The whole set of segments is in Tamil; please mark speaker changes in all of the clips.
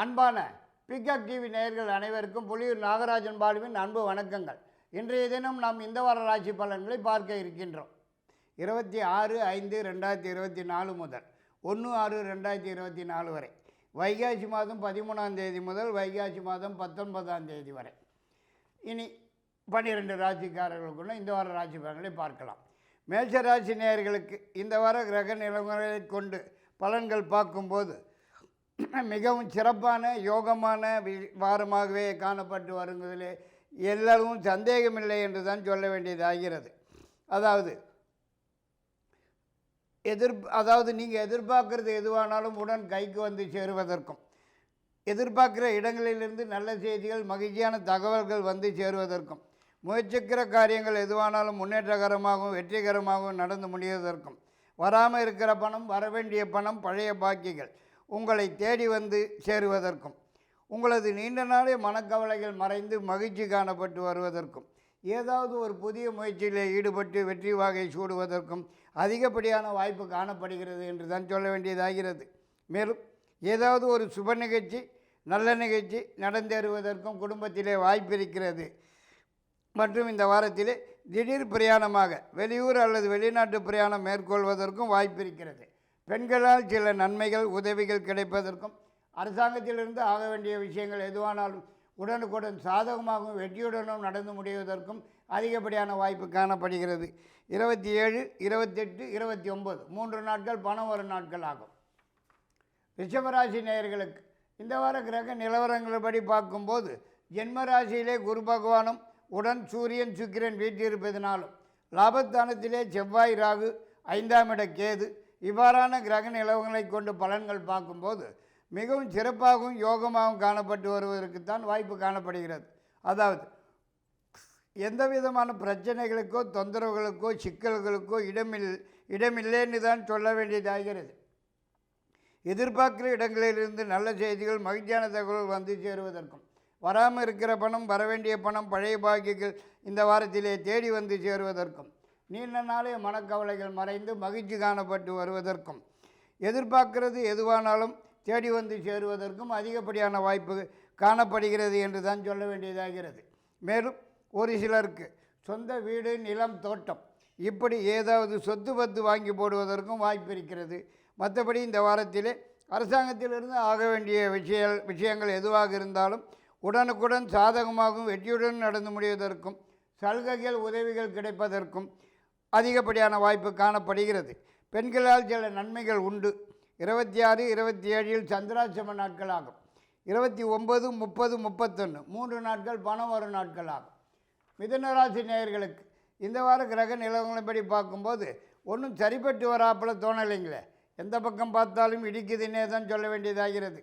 Speaker 1: அன்பான பிக்அப் டிவி நேயர்கள் அனைவருக்கும் புலியூர் நாகராஜன் பாலுவின் அன்பு வணக்கங்கள். இன்றைய தினம் நாம் இந்த வார ராசி பலன்களை பார்க்க இருக்கின்றோம். இருபத்தி ஆறு ஐந்து ரெண்டாயிரத்தி இருபத்தி நாலு முதல் ஒன்று ஆறு ரெண்டாயிரத்தி இருபத்தி நாலு வரை. வைகாசி மாதம் பதிமூணாம் தேதி முதல் வைகாசி மாதம் பத்தொன்பதாம் தேதி வரை. இனி பன்னிரெண்டு ராசிக்காரர்களுக்குள்ள இந்த வார ராசி பலன்களை பார்க்கலாம். மேஷ ராசி நேயர்களுக்கு இந்த வார கிரக நிலவரங்களை கொண்டு பலன்கள் பார்க்கும்போது மிகவும் சிறப்பான யோகமான வி- வாரமாகவே காணப்பட்டு வருவதில் எல்லளவும் சந்தேகமில்லை என்று தான் சொல்ல வேண்டியதாகிறது அதாவது எதிர் அதாவது நீங்கள் எதிர்பார்க்குறது எதுவானாலும் உடன் கைக்கு வந்து சேருவதற்கும் எதிர்பார்க்குற இடங்களிலிருந்து நல்ல செய்திகள் மகிழ்ச்சியான தகவல்கள் வந்து சேருவதற்கும் முயற்சிக்கிற காரியங்கள் எதுவானாலும் முன்னேற்றகரமாகவும் வெற்றிகரமாகவும் நடந்து முடிவதற்கும் வராமல் இருக்கிற பணம் வரவேண்டிய பணம் பழைய பாக்கிகள் உங்களை தேடி வந்து சேருவதற்கும் உங்களது நீண்ட நாளே மனக்கவலைகள் மறைந்து மகிழ்ச்சி காணப்பட்டு வருவதற்கும் ஏதாவது ஒரு புதிய முயற்சியில் ஈடுபட்டு வெற்றி வாகை சூடுவதற்கும் அதிகப்படியான வாய்ப்பு காணப்படுகிறது என்று தான் சொல்ல வேண்டியதாகிறது. மேலும் ஏதாவது ஒரு சுப நிகழ்ச்சி நல்ல நிகழ்ச்சி நடந்தேறுவதற்கும் குடும்பத்திலே வாய்ப்பு இருக்கிறது. மற்றும் இந்த வாரத்திலே திடீர் பிரயாணமாக வெளியூர் அல்லது வெளிநாட்டு பிரயாணம் மேற்கொள்வதற்கும் வாய்ப்பு இருக்கிறது. பெண்களால் சில நன்மைகள் உதவிகள் கிடைப்பதற்கும் அரசாங்கத்திலிருந்து ஆக வேண்டிய விஷயங்கள் எதுவானாலும் உடனுக்குடன் சாதகமாகவும் வெற்றியுடனும் நடந்து முடிவதற்கும் அதிகப்படியான வாய்ப்பு காணப்படுகிறது. இருபத்தி ஏழு இருபத்தெட்டு இருபத்தி ஒம்பது மூன்று நாட்கள் பணம் வரும் நாட்கள் ஆகும். ரிஷபராசி நேயர்களுக்கு இந்த வார கிரக நிலவரங்களபடி பார்க்கும்போது ஜென்ம ராசியிலே குரு பகவானும் உடன் சூரியன் சுக்கிரன் வீட்டிருப்பதனாலும் லாபஸ்தானத்திலே செவ்வாய் ராகு ஐந்தாம் இட கேது இவ்வாறான கிரக நிலவுகளை கொண்டு பலன்கள் பார்க்கும்போது மிகவும் சிறப்பாகவும் யோகமாகவும் காணப்பட்டு வருவதற்குத்தான் வாய்ப்பு காணப்படுகிறது. அதாவது எந்த விதமான பிரச்சனைகளுக்கோ தொந்தரவுகளுக்கோ சிக்கல்களுக்கோ இடமில் இடமில்லைன்னு தான் சொல்ல வேண்டியதாகிறது. எதிர்பார்க்கிற இடங்களிலிருந்து நல்ல செய்திகள் மகிழ்ச்சியான தகவல்கள் வந்து சேருவதற்கும் வராமல் இருக்கிற பணம் வரவேண்டிய பணம் பழைய பாக்கியங்கள் இந்த வாரத்திலே தேடி வந்து சேருவதற்கும் நீண்ட நாளே மனக்கவலைகள் மறைந்து மகிழ்ச்சி காணப்பட்டு வருவதற்கும் எதிர்பார்க்கிறது எதுவானாலும் தேடி வந்து சேருவதற்கும் அதிகப்படியான வாய்ப்பு காணப்படுகிறது என்று தான் சொல்ல வேண்டியதாகிறது. மேலும் ஒரு சிலருக்கு சொந்த வீடு நிலம் தோட்டம் இப்படி ஏதாவது சொத்து பத்து வாங்கி போடுவதற்கும் வாய்ப்பு இருக்கிறது. மற்றபடி இந்த வாரத்திலே அரசாங்கத்திலிருந்து ஆக வேண்டிய விஷய விஷயங்கள் எதுவாக இருந்தாலும் உடனுக்குடன் சாதகமாகவும் வெற்றியுடன் நடந்து முடிவதற்கும் சலுகைகள் உதவிகள் கிடைப்பதற்கும் அதிகப்படியான வாய்ப்பு காணப்படுகிறது. பெண்களால் சில நன்மைகள் உண்டு. இருபத்தி ஆறு இருபத்தி ஏழில் சந்திராசிரம நாட்கள் ஆகும் இருபத்தி ஒம்பது முப்பது முப்பத்தொன்று மூன்று நாட்கள் பணம் வரும் நாட்கள் ஆகும் மிதுனராசி நேயர்களுக்கு இந்த வார கிரக நிலவரங்களின்படி பார்க்கும்போது ஒன்றும் சரிப்பட்டு வராப்புல தோணலைங்களே. எந்த பக்கம் பார்த்தாலும் இடிக்குதுன்னே தான் சொல்ல வேண்டியதாகிறது.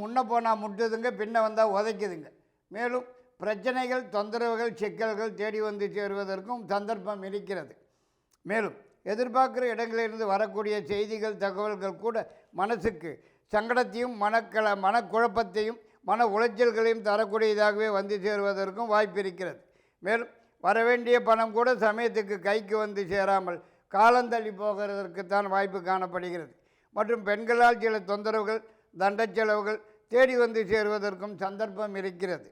Speaker 1: முன்ன போனால் முட்டுதுங்க பின்ன வந்தால் உதைக்குதுங்க. மேலும் பிரச்சனைகள் தொந்தரவுகள் சிக்கல்கள் தேடி வந்து சேருவதற்கும் சந்தர்ப்பம் இருக்கிறது. மேலும் எதிர்பார்க்குற இடங்களிலிருந்து வரக்கூடிய செய்திகள் தகவல்கள் கூட மனசுக்கு சங்கடத்தையும் மனக்கல மனக்குழப்பத்தையும் மன உளைச்சல்களையும் தரக்கூடியதாகவே வந்து சேருவதற்கும் வாய்ப்பு இருக்கிறது. மேலும் வரவேண்டிய பணம் கூட சமயத்துக்கு கைக்கு வந்து சேராமல் காலந்தள்ளி போகிறதற்குத்தான் வாய்ப்பு காணப்படுகிறது. மற்றும் பெண்களால் சில தொந்தரவுகள் தண்டச் செலவுகள் தேடி வந்து சேருவதற்கும் சந்தர்ப்பம் இருக்கிறது.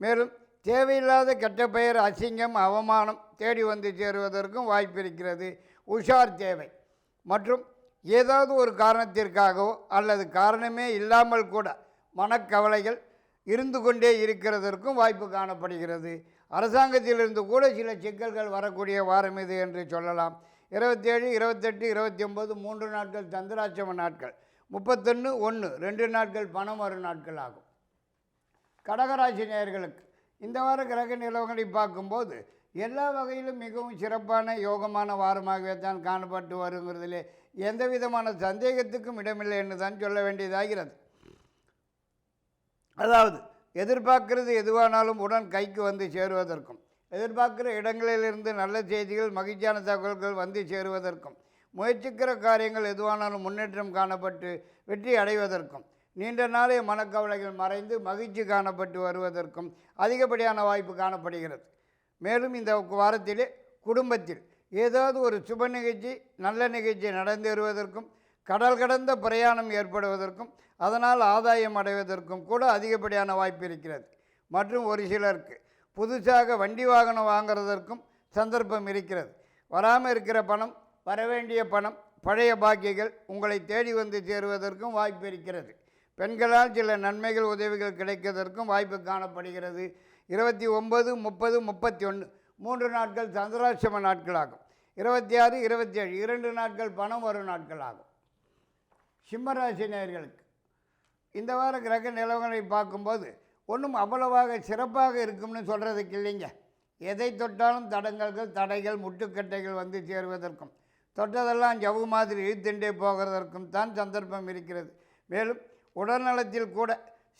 Speaker 1: மேலும் தேவையில்லாத கெட்ட பெயர் அசிங்கம் அவமானம் தேடி வந்து சேருவதற்கும் வாய்ப்பு இருக்கிறது. உஷார் தேவை. மற்றும் ஏதாவது ஒரு காரணத்திற்காகவோ அல்லது காரணமே இல்லாமல் கூட மனக்கவலைகள் இருந்து கொண்டே இருக்கிறதற்கும் வாய்ப்பு காணப்படுகிறது. அரசாங்கத்திலிருந்து கூட சில சிக்கல்கள் வரக்கூடிய வாரம் இது என்று சொல்லலாம். இருபத்தேழு இருபத்தெட்டு இருபத்தி ஒம்பது மூன்று நாட்கள் சந்திராட்சம நாட்கள். முப்பத்தொன்று ஒன்று ரெண்டு நாட்கள் பணம் வரும் நாட்கள் ஆகும். கடகராசி நேயர்களுக்கு இந்த வார கிரக நிலவங்களை பார்க்கும்போது எல்லா வகையிலும் மிகவும் சிறப்பான யோகமான வாரமாகவே தான் காணப்பட்டு வருங்கிறதுலே எந்த விதமான சந்தேகத்துக்கும் இடமில்லை என்று தான் சொல்ல வேண்டியதாகிறது. அதாவது எதிர்பார்க்கிறது எதுவானாலும் உடன் கைக்கு வந்து சேருவதற்கும் எதிர்பார்க்கிற இடங்களிலிருந்து நல்ல செய்திகள் மகிழ்ச்சியான தகவல்கள் வந்து சேருவதற்கும் முயற்சிக்கிற காரியங்கள் எதுவானாலும் முன்னேற்றம் காணப்பட்டு வெற்றி அடைவதற்கும் நீண்ட நாளே மனக்கவலைகள் மறைந்து மகிழ்ச்சி காணப்பட்டு வருவதற்கும் அதிகப்படியான வாய்ப்பு காணப்படுகிறது. மேலும் இந்த வாரத்திலே குடும்பத்தில் ஏதாவது ஒரு சுப நிகழ்ச்சி நல்ல நிகழ்ச்சி நடந்தேறுவதற்கும் கடல் கடந்த பிரயாணம் ஏற்படுவதற்கும் அதனால் ஆதாயம் அடைவதற்கும் கூட அதிகப்படியான வாய்ப்பு இருக்கிறது. மற்றும் ஒரு சிலருக்கு புதுசாக வண்டி வாகனம் வாங்குறதற்கும் சந்தர்ப்பம் இருக்கிறது. வராமல் இருக்கிற பணம் வரவேண்டிய பணம் பழைய பாக்கியங்கள் உங்களை தேடி வந்து சேருவதற்கும் வாய்ப்பு இருக்கிறது. பெண்களால் சில நன்மைகள் உதவிகள் கிடைக்கிறதற்கும் வாய்ப்பு காணப்படுகிறது. இருபத்தி ஒன்பது முப்பது முப்பத்தி ஒன்று மூன்று நாட்கள் சந்திராட்சம நாட்களாகும். இருபத்தி ஆறு இருபத்தி ஏழு இரண்டு நாட்கள் பணம் வரும் நாட்களாகும். சிம்மராசி நேர்களுக்கு இந்த வார கிரக நிலவங்களை பார்க்கும்போது ஒன்றும் அவ்வளவாக சிறப்பாக இருக்கும்னு சொல்கிறதுக்கு இல்லைங்க. எதை தொட்டாலும் தடங்கல்கள் தடைகள் முட்டுக்கட்டைகள் வந்து சேருவதற்கும் தொட்டதெல்லாம் ஜவு மாதிரி இழுத்துண்டே போகிறதற்கும் தான் சந்தர்ப்பம் இருக்கிறது. மேலும் உடல்நலத்தில் கூட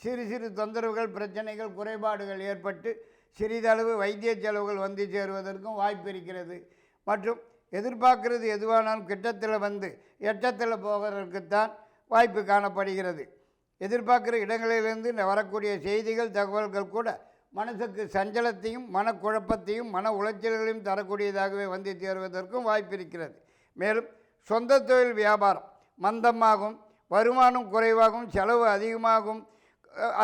Speaker 1: சிறு சிறு தொந்தரவுகள் பிரச்சனைகள் குறைபாடுகள் ஏற்பட்டு சிறிதளவு வைத்திய செலவுகள் வந்து சேருவதற்கும் வாய்ப்பு இருக்கிறது. மற்றும் எதிர்பார்க்கிறது எதுவானாலும் கிட்டத்தில் வந்து எட்டத்தில் போகிறதற்குத்தான் வாய்ப்பு காணப்படுகிறது. எதிர்பார்க்குற இடங்களிலிருந்து வரக்கூடிய செய்திகள் தகவல்கள் கூட மனசுக்கு சஞ்சலத்தையும் மனக்குழப்பத்தையும் மன உளைச்சல்களையும் தரக்கூடியதாகவே வந்து சேருவதற்கும் வாய்ப்பு இருக்கிறது. மேலும் சொந்த தொழில் வியாபாரம் மந்தமாகும் வருமானம் குறைவாகும் செலவு அதிகமாகும்.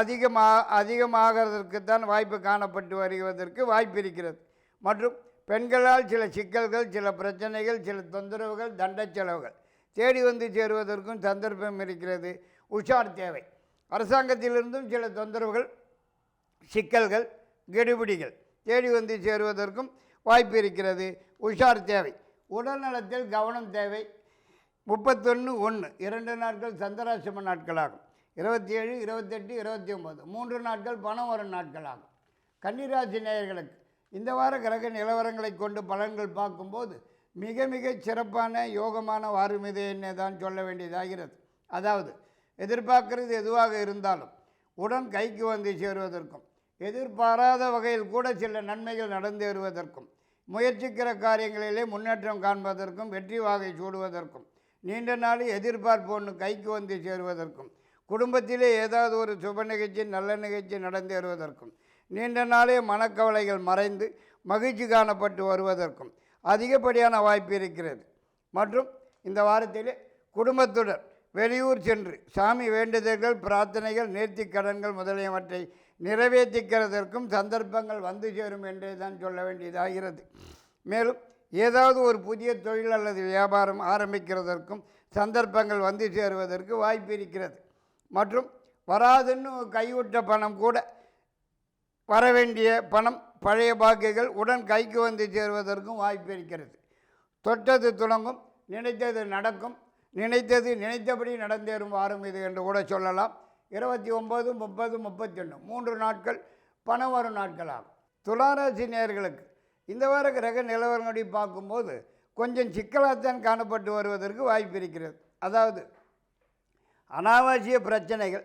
Speaker 1: அதிகமாக அதிகமாகிறதற்கு தான் வாய்ப்பு காணப்பட்டு வருவதற்கு வாய்ப்பு இருக்கிறது. மற்றும் பெண்களால் சில சிக்கல்கள் சில பிரச்சனைகள் சில தொந்தரவுகள் தண்ட செலவுகள் தேடி வந்து சேருவதற்கும் சந்தர்ப்பம் இருக்கிறது. உஷார் தேவை. அரசாங்கத்திலிருந்தும் சில தொந்தரவுகள் சிக்கல்கள் கெடுபிடிகள் தேடி வந்து சேருவதற்கும் வாய்ப்பு இருக்கிறது. உஷார் தேவை. உடல் நலத்தில் கவனம் தேவை. முப்பத்தொன்று ஒன்று இரண்டு நாட்கள் சந்திராசிரம நாட்களாகும். இருபத்தி ஏழு இருபத்தெட்டு இருபத்தி ஒம்பது மூன்று நாட்கள் பணம் வரும் நாட்களாகும். கன்னிராசி நேயர்களுக்கு இந்த வார கிரக நிலவரங்களை கொண்டு பலன்கள் பார்க்கும்போது மிக மிக சிறப்பான யோகமான வாருமிதை என்ன தான் சொல்ல வேண்டியதாகிறது. அதாவது எதிர்பார்க்கிறது எதுவாக இருந்தாலும் உடன் கைக்கு வந்து சேருவதற்கும் எதிர்பாராத வகையில் கூட சில நன்மைகள் நடந்தேறுவதற்கும் முயற்சிக்கிற காரியங்களிலே முன்னேற்றம் காண்பதற்கும் வெற்றி வாகை சூடுவதற்கும் நீண்ட நாள் எதிர்பார்ப்பு ஒன்று கைக்கு வந்து சேருவதற்கும் குடும்பத்திலே ஏதாவது ஒரு சுப நிகழ்ச்சி நல்ல நிகழ்ச்சி நடந்தேறுவதற்கும் நீண்ட நாளே மனக்கவலைகள் மறைந்து மகிழ்ச்சி காணப்பட்டு வருவதற்கும் அதிகப்படியான வாய்ப்பு இருக்கிறது. மற்றும் இந்த வாரத்திலே குடும்பத்துடன் வெளியூர் சென்று சாமி வேண்டுதல்கள் பிரார்த்தனைகள் நேர்த்தி கடன்கள் முதலியவற்றை நிறைவேற்றிக்கிறதற்கும் சந்தர்ப்பங்கள் வந்து சேரும் என்றே தான் சொல்ல வேண்டியதாகிறது. மேலும் ஏதாவது ஒரு புதிய தொழில் அல்லது வியாபாரம் ஆரம்பிக்கிறதற்கும் சந்தர்ப்பங்கள் வந்து சேருவதற்கு வாய்ப்பு இருக்கிறது. மற்றும் வராதுன்னு கைவிட்ட பணம் கூட வரவேண்டிய பணம் பழைய பாக்கிகள் உடன் கைக்கு வந்து சேருவதற்கும் வாய்ப்பு இருக்கிறது. தொட்டது துணங்கும் நினைத்தது நடக்கும் நினைத்தது நினைத்தபடி நடந்தேறும் வாரம் இது என்று கூட சொல்லலாம். இருபத்தி ஒம்பது முப்பது முப்பத்தொன்று மூன்று நாட்கள் பணம் வரும் நாட்களாகும். துளாராசி நேர்களுக்கு இந்த வார கிரக நிலவரங்களை பார்க்கும்போது கொஞ்சம் சிக்கலாகத்தான் காணப்பட்டு வருவதற்கு வாய்ப்பு இருக்கிறது. அதாவது அனாவசிய பிரச்சனைகள்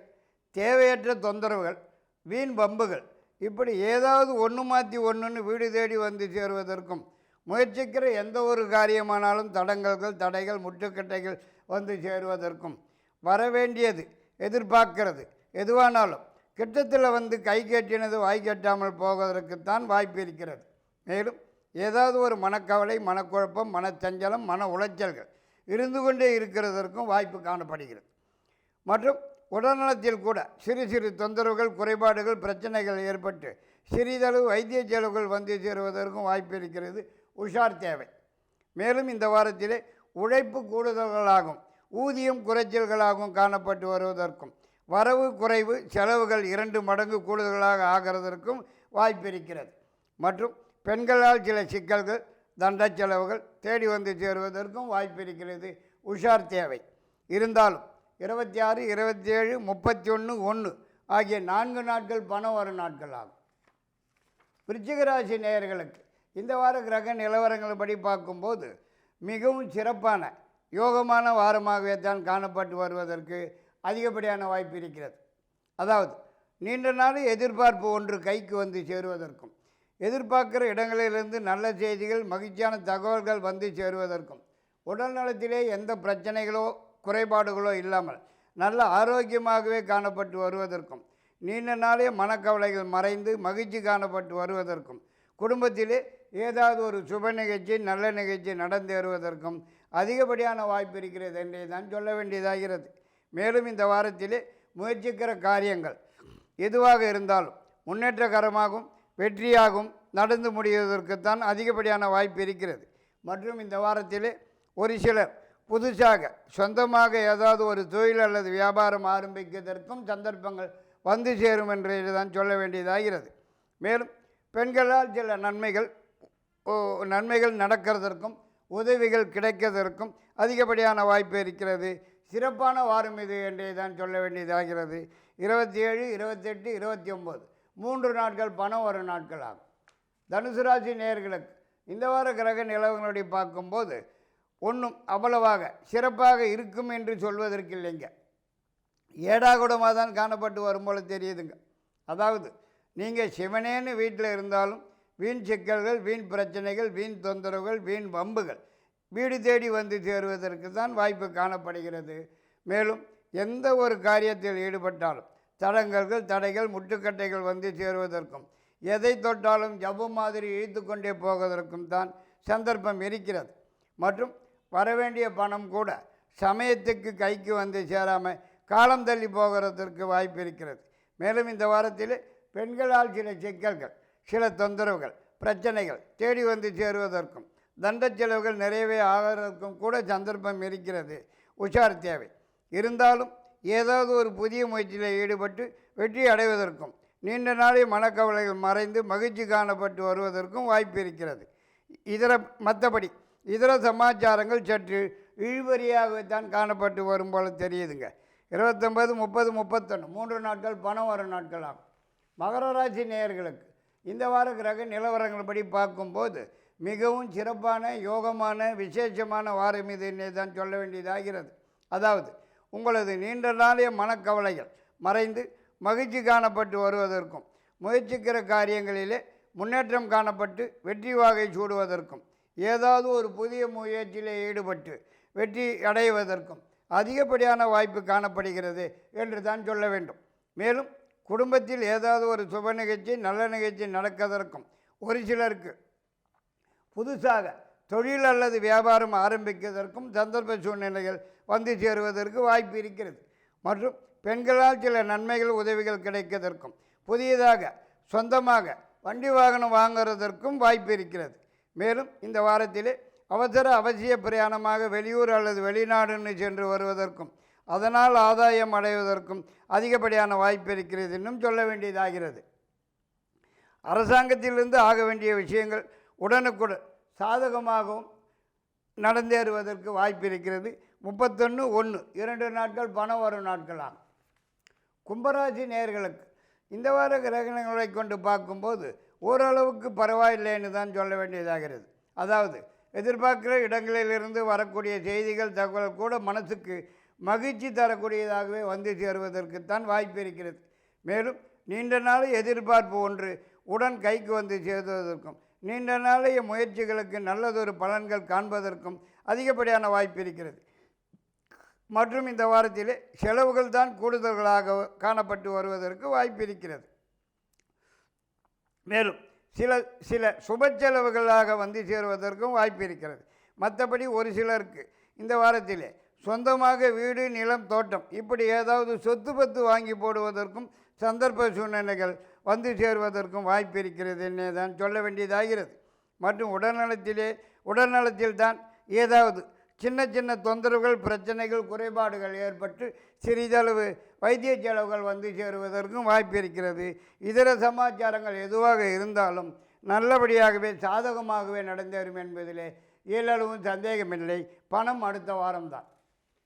Speaker 1: தேவையற்ற தொந்தரவுகள் வீண் பம்புகள் இப்படி ஏதாவது ஒன்று மாற்றி ஒன்றுன்னு வீடு தேடி வந்து சேருவதற்கும் முயற்சிக்கிற எந்த ஒரு காரியமானாலும் தடங்கல்கள் தடைகள் முட்டுக்கட்டைகள் வந்து சேருவதற்கும் வரவேண்டியது எதிர்பார்க்கிறது. எதுவானாலும் கிட்டத்தில் வந்து கை கட்டினது வாய் கட்டாமல் போவதற்குத்தான் வாய்ப்பு இருக்கிறது. மேலும் ஏதாவது ஒரு மனக்கவலை மனக்குழப்பம் மனச்சஞ்சலம் மன உளைச்சல்கள் இருந்து கொண்டே இருக்கிறதற்கும் வாய்ப்பு காணப்படுகிறது. மற்றும் உடல்நலத்தில் கூட சிறு சிறு தொந்தரவுகள் குறைபாடுகள் பிரச்சனைகள் ஏற்பட்டு சிறிதளவு வைத்திய செலவுகள் வந்து சேருவதற்கும் வாய்ப்பு இருக்கிறது. உஷார் தேவை. மேலும் இந்த வாரத்திலே உழைப்பு கூடுதல்களாகும் ஊதியம் குறைச்சல்களாகவும் காணப்பட்டு வருவதற்கும் வரவு குறைவு செலவுகள் இரண்டு மடங்கு கூடுதலாக ஆகிறதற்கும் வாய்ப்பு இருக்கிறது. மற்றும் பெண்களால் சில சிக்கல்கள் தண்ட செலவுகள் தேடி வந்து சேருவதற்கும் வாய்ப்பு இருக்கிறது. உஷார் தேவை. இருந்தாலும் இருபத்தி ஆறு இருபத்தி ஏழு முப்பத்தி ஒன்று ஒன்று ஆகிய நான்கு நாட்கள் பணம் வரும் நாட்கள் ஆகும். விருச்சிகராசி நேயர்களுக்கு இந்த வார கிரக நிலவரங்களை படி பார்க்கும்போது மிகவும் சிறப்பான யோகமான வாரமாகவே தான் காணப்பட்டு வருவதற்கு அதிகப்படியான வாய்ப்பு இருக்கிறது. அதாவது நீண்ட நாள் எதிர்பார்ப்பு ஒன்று கைக்கு வந்து சேருவதற்கும் எதிர்பார்க்கிற இடங்களிலிருந்து நல்ல செய்திகள் மகிழ்ச்சியான தகவல்கள் வந்து சேருவதற்கும். உடல் நலத்திலே எந்த பிரச்சனைகளோ குறைபாடுகளோ இல்லாமல் நல்ல ஆரோக்கியமாகவே காணப்பட்டு வருவதற்கும் நீண்ட நாளே மனக்கவலைகள் மறைந்து மகிழ்ச்சி காணப்பட்டு வருவதற்கும் குடும்பத்திலே ஏதாவது ஒரு சுப நிகழ்ச்சி நல்ல நிகழ்ச்சி நடந்தேறுவதற்கும் அதிகப்படியான வாய்ப்பு இருக்கிறது என்றே தான் சொல்ல வேண்டியதாகிறது. மேலும் இந்த வாரத்திலே முயற்சிக்கிற காரியங்கள் எதுவாக இருந்தாலும் முன்னேற்றகரமாகவும் வெற்றியாகும் நடந்து முடிவதற்குத்தான் அதிகப்படியான வாய்ப்பு இருக்கிறது. மற்றும் இந்த வாரத்தில் ஒரு சிலர் புதுசாக சொந்தமாக ஏதாவது ஒரு தொழில் அல்லது வியாபாரம் ஆரம்பிப்பதற்கும் சந்தர்ப்பங்கள் வந்து சேரும் என்று தான் சொல்ல வேண்டியதாகிறது. மேலும் பெண்களால் சில நன்மைகள் ஓ, நன்மைகள் நடக்கிறதற்கும் உதவிகள் கிடைக்கிறதற்கும் அதிகப்படியான வாய்ப்பு இருக்கிறது. சிறப்பான வாரம் இது என்றே தான் சொல்ல வேண்டியதாகிறது. இருபத்தி ஏழு இருபத்தெட்டு இருபத்தி ஒம்பது மூன்று நாட்கள் பணம் வரும் நாட்கள் ஆகும். தனுசு ராசி நேர்களுக்கு இந்த வார கிரக நிலவரங்களை பார்க்கும்போது ஒன்றும் அவ்வளவாக சிறப்பாக இருக்கும் என்று சொல்வதற்கு இல்லைங்க. ஏடாகுடமாக தான் காணப்பட்டு வரும் போல தெரியுதுங்க. அதாவது நீங்கள் சிவனேன்னு வீட்டில் இருந்தாலும் வீண் சிக்கல்கள் வீண் பிரச்சனைகள் வீண் தொந்தரவுகள் வீண் வம்புகள் வீடு தேடி வந்து சேருவதற்கு தான் வாய்ப்பு காணப்படுகிறது. மேலும் எந்த ஒரு காரியத்தில் ஈடுபட்டாலும் தடங்கல்கள் தடைகள் முட்டுக்கட்டைகள் வந்து சேருவதற்கும் எதை தொட்டாலும் ஜபு மாதிரி இழுத்து கொண்டே போவதற்கும் தான் சந்தர்ப்பம் இருக்கிறது. மற்றும் வரவேண்டிய பணம் கூட சமயத்துக்கு கைக்கு வந்து சேராமல் காலம் தள்ளி போகிறதற்கு வாய்ப்பு இருக்கிறது. மேலும் இந்த வாரத்தில் பெண்களால் சில சிக்கல்கள் சில தொந்தரவுகள் பிரச்சனைகள் தேடி வந்து சேருவதற்கும் தண்ட செலவுகள் நிறையவே ஆகிறதற்கும் கூட சந்தர்ப்பம் இருக்கிறது. உஷார் தேவை. இருந்தாலும் ஏதாவது ஒரு புதிய முயற்சியில் ஈடுபட்டு வெற்றி அடைவதற்கும் நீண்ட நாளை மனக்கவலைகள் மறைந்து மகிழ்ச்சி காணப்பட்டு வருவதற்கும் வாய்ப்பு இருக்கிறது. இதர மற்றபடி இதர சமாச்சாரங்கள் சற்று இழுபறியாகத்தான் காணப்பட்டு வரும் போல தெரியுதுங்க. இருபத்தொம்பது முப்பது முப்பத்தொன்று மூன்று நாட்கள் பணம் வரும் நாட்கள் ஆகும். மகர ராசி நேயர்களுக்கு இந்த வார கிரக நிலவரங்கள் படி பார்க்கும்போது மிகவும் சிறப்பான யோகமான விசேஷமான வாரம் இது என்னை தான் சொல்ல வேண்டியதாகிறது. அதாவது உங்களது நீண்ட நாளைய மனக்கவலைகள் மறைந்து மகிழ்ச்சி காணப்பட்டு வருவதற்கும் முயற்சிக்கிற காரியங்களிலே முன்னேற்றம் காணப்பட்டு வெற்றி வாகை சூடுவதற்கும் ஏதாவது ஒரு புதிய முயற்சியிலே ஈடுபட்டு வெற்றி அடைவதற்கும் அதிகப்படியான வாய்ப்பு காணப்படுகிறது என்று தான் சொல்ல வேண்டும். மேலும் குடும்பத்தில் ஏதாவது ஒரு சுப நிகழ்ச்சி நல்ல நிகழ்ச்சி நடக்கதற்கும் ஒரு சிலருக்கு புதுசாக தொழில் அல்லது வியாபாரம் ஆரம்பிக்கதற்கும் சந்தர்ப்ப சூழ்நிலைகள் வந்து சேருவதற்கு வாய்ப்பு இருக்கிறது. மற்றும் பெண்களால் சில நன்மைகள் உதவிகள் கிடைப்பதற்கும் புதியதாக சொந்தமாக வண்டி வாகனம் வாங்குறதற்கும் வாய்ப்பு இருக்கிறது. மேலும் இந்த வாரத்திலே அவசர அவசிய பிரயாணமாக வெளியூர் அல்லது வெளிநாடுன்னு சென்று வருவதற்கும் அதனால் ஆதாயம் அடைவதற்கும் அதிகப்படியான வாய்ப்பு இருக்கிறது இன்னும் சொல்ல வேண்டியதாகிறது. அரசாங்கத்திலிருந்து ஆக வேண்டிய விஷயங்கள் உடனுக்குடன் சாதகமாகவும் நடந்தேறுவதற்கு வாய்ப்பு இருக்கிறது. முப்பத்தொன்று ஒன்று இரண்டு நாட்கள் பணம் வரும் நாட்களாகும் கும்பராசி நேர்களுக்கு இந்த வார கிரகணங்களை கொண்டு பார்க்கும்போது ஓரளவுக்கு பரவாயில்லைன்னு தான் சொல்ல வேண்டியதாகிறது. அதாவது எதிர்பார்க்கிற இடங்களிலிருந்து வரக்கூடிய செய்திகள் தகவல் கூட மனசுக்கு மகிழ்ச்சி தரக்கூடியதாகவே வந்து சேருவதற்குத்தான் வாய்ப்பு இருக்கிறது. மேலும் நீண்ட நாள் எதிர்பார்ப்பு ஒன்று உடன் கைக்கு வந்து சேர்வதற்கும் நீண்ட நாளைய முயற்சிகளுக்கு நல்லதொரு பலன்கள் காண்பதற்கும் அதிகப்படியான வாய்ப்பு இருக்கிறது. மற்றும் இந்த வாரத்தில் செலவுகள் தான் கூடுதல்களாக காணப்பட்டு வருவதற்கு வாய்ப்பு இருக்கிறது. மேலும் சில சில சுப செலவுகளாக வந்து சேருவதற்கும் வாய்ப்பு இருக்கிறது. மற்றபடி ஒரு சிலருக்கு இந்த வாரத்திலே சொந்தமாக வீடு நிலம் தோட்டம் இப்படி ஏதாவது சொத்து பத்து வாங்கி போடுவதற்கும் சந்தர்ப்ப சூழ்நிலைகள் வந்து சேருவதற்கும் வாய்ப்பு இருக்கிறது என்னே தான் சொல்ல வேண்டியதாகிறது. மற்றும் உடல்நலத்திலே உடல்நலத்தில் தான் ஏதாவது சின்ன சின்ன தொந்தரவுகள் பிரச்சனைகள் குறைபாடுகள் ஏற்பட்டு சிறிதளவு வைத்திய செலவுகள் வந்து சேருவதற்கும் வாய்ப்பு இருக்கிறது. இதர சமாச்சாரங்கள் எதுவாக இருந்தாலும் நல்லபடியாகவே சாதகமாகவே நடந்தேறும் என்பதிலே இயலளவும் சந்தேகமில்லை. பணம் அடுத்த வாரம்தான்.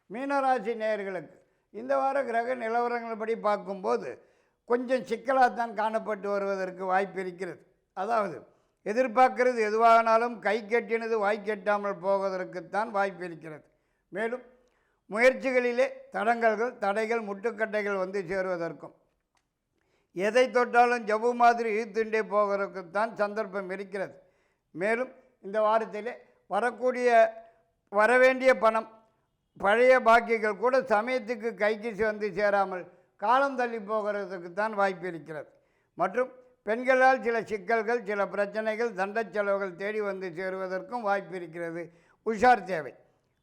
Speaker 1: மீனராசி நேயர்களுக்கு இந்த வார கிரக நிலவரங்கள்படி பார்க்கும்போது கொஞ்சம் சிக்கலாகத்தான் காணப்பட்டு வருவதற்கு வாய்ப்பு இருக்கிறது. அதாவது எதிர்பார்க்கிறது எதுவானாலும் கை கட்டினது வாய் கட்டாமல் போவதற்குத்தான் வாய்ப்பு இருக்கிறது. மேலும் முயற்சிகளிலே தடங்கல்கள் தடைகள் முட்டுக்கட்டைகள் வந்து சேருவதற்கும். எதை தொட்டாலும் ஜவ்வு மாதிரி இழுத்துண்டே போவதற்குத்தான் சந்தர்ப்பம் இருக்கிறது. மேலும் இந்த வாரத்திலே வரக்கூடிய வரவேண்டிய பணம் பழைய பாக்கிகள் கூட சமயத்துக்கு கைக்கு வந்து சேராமல் காலம் தள்ளி போகிறதுக்கு தான் வாய்ப்பு இருக்கிறது. மற்றும் பெண்களால் சில சிக்கல்கள் சில பிரச்சனைகள் தண்டச் செலவுகள் தேடி வந்து சேருவதற்கும் வாய்ப்பு இருக்கிறது. உஷார் தேவை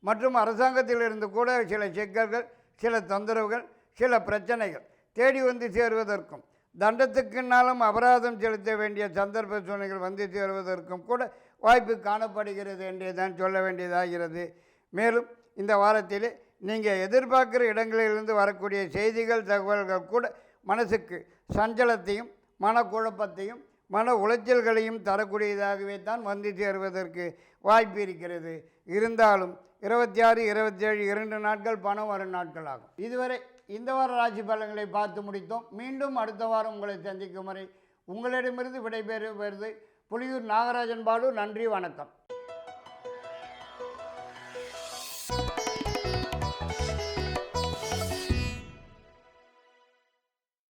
Speaker 1: மற்றும் அரசாங்கத்திலிருந்து கூட சில சிக்கல்கள் சில தொந்தரவுகள் சில பிரச்சனைகள் தேடி வந்து சேருவதற்கும் தண்டத்துக்குன்னாலும் அபராதம் செலுத்த வேண்டிய சந்தர்ப்ப சூழ்நிலைகள் வந்து சேருவதற்கும் கூட வாய்ப்பு காணப்படுகிறது என்றே தான் சொல்ல வேண்டியதாகிறது. மேலும் இந்த வாரத்தில் நீங்கள் எதிர்பார்க்குற இடங்களிலிருந்து வரக்கூடிய செய்திகள் தகவல்கள் கூட மனசுக்கு சஞ்சலத்தையும் மனக்குழப்பத்தையும் மன உளைச்சல்களையும் தரக்கூடியதாகவே தான் வந்து சேருவதற்கு வாய்ப்பு இருக்கிறது. இருந்தாலும் இருபத்தி ஆறு இருபத்தேழு இரண்டு நாட்கள் பணம் வரும் நாட்கள் ஆகும் இதுவரை இந்த வார ராசி பலன்களை பார்த்து முடித்தோம். மீண்டும் அடுத்த வாரம் உங்களை சந்திக்கும் வரை உங்களிடமிருந்து விடைபெறுவது புலியூர் நாகராஜன் பாலு. நன்றி வணக்கம்.